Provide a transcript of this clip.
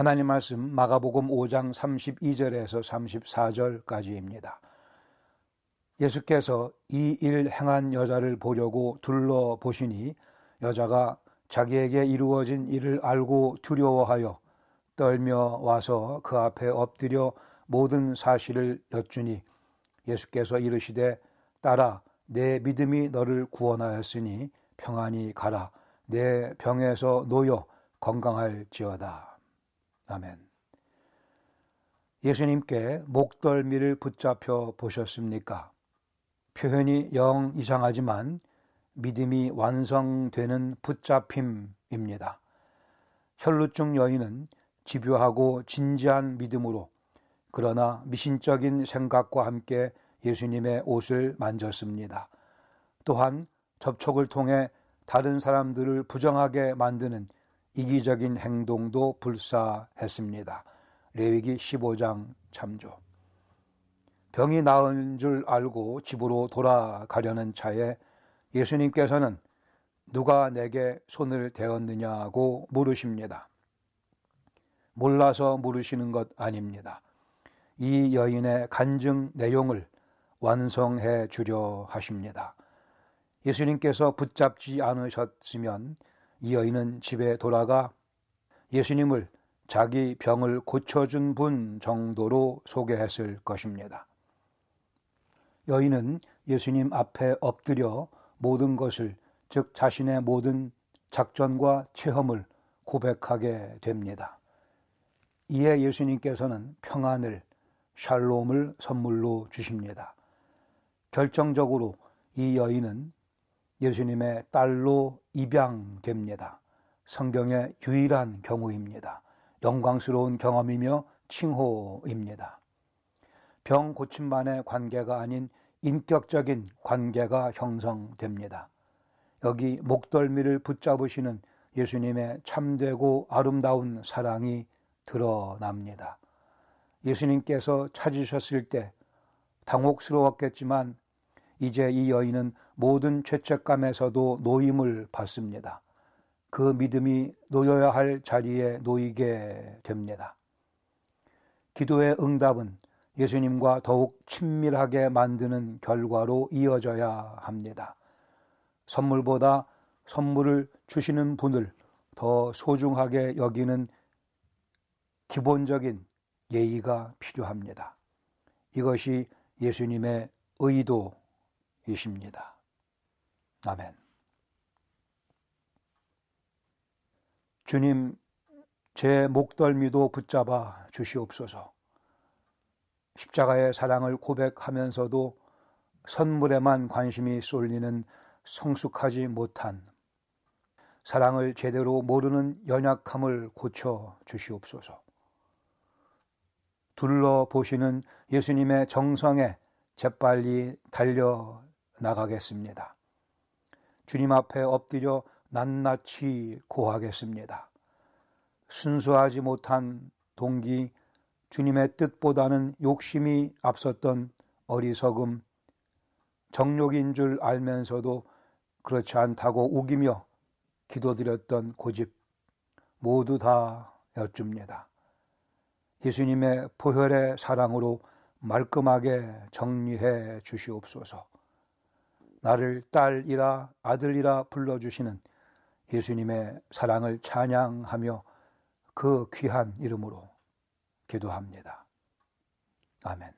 하나님 말씀 마가복음 5장 32절에서 34절까지입니다. 예수께서 이 일 행한 여자를 보려고 둘러보시니 여자가 자기에게 이루어진 일을 알고 두려워하여 떨며 와서 그 앞에 엎드려 모든 사실을 여쭈니 예수께서 이르시되 딸아 내 믿음이 너를 구원하였으니 평안히 가라 내 병에서 놓여 건강할지어다. 아멘. 예수님께 목덜미를 붙잡혀 보셨습니까? 표현이 영 이상하지만 믿음이 완성되는 붙잡힘입니다. 혈루증 여인은 집요하고 진지한 믿음으로 그러나 미신적인 생각과 함께 예수님의 옷을 만졌습니다. 또한 접촉을 통해 다른 사람들을 부정하게 만드는 이기적인 행동도 불사했습니다. 레위기 15장 참조. 병이 나은 줄 알고 집으로 돌아가려는 차에 예수님께서는 누가 내게 손을 대었느냐고 물으십니다. 몰라서 물으시는 것 아닙니다. 이 여인의 간증 내용을 완성해 주려 하십니다. 예수님께서 붙잡지 않으셨으면 이 여인은 집에 돌아가 예수님을 자기 병을 고쳐준 분 정도로 소개했을 것입니다. 여인은 예수님 앞에 엎드려 모든 것을, 즉 자신의 모든 작전과 체험을 고백하게 됩니다. 이에 예수님께서는 평안을, 샬롬을 선물로 주십니다. 결정적으로 이 여인은 예수님의 딸로 입양됩니다. 성경의 유일한 경우입니다. 영광스러운 경험이며 칭호입니다. 병 고침만의 관계가 아닌 인격적인 관계가 형성됩니다. 여기 목덜미를 붙잡으시는 예수님의 참되고 아름다운 사랑이 드러납니다. 예수님께서 찾으셨을 때 당혹스러웠겠지만 이제 이 여인은 모든 죄책감에서도 노임을 받습니다. 그 믿음이 놓여야 할 자리에 놓이게 됩니다. 기도의 응답은 예수님과 더욱 친밀하게 만드는 결과로 이어져야 합니다. 선물보다 선물을 주시는 분을 더 소중하게 여기는 기본적인 예의가 필요합니다. 이것이 예수님의 의도 이십니다. 아멘. 주님, 제 목덜미도 붙잡아 주시옵소서. 십자가의 사랑을 고백하면서도 선물에만 관심이 쏠리는 성숙하지 못한 사랑을 제대로 모르는 연약함을 고쳐 주시옵소서. 둘러보시는 예수님의 정성에 재빨리 달려 나가겠습니다. 주님 앞에 엎드려 낱낱이 고하겠습니다. 순수하지 못한 동기, 주님의 뜻보다는 욕심이 앞섰던 어리석음, 정욕인 줄 알면서도 그렇지 않다고 우기며 기도드렸던 고집, 모두 다 여쭙니다. 예수님의 보혈의 사랑으로 말끔하게 정리해 주시옵소서. 나를 딸이라 아들이라 불러주시는 예수님의 사랑을 찬양하며 그 귀한 이름으로 기도합니다. 아멘.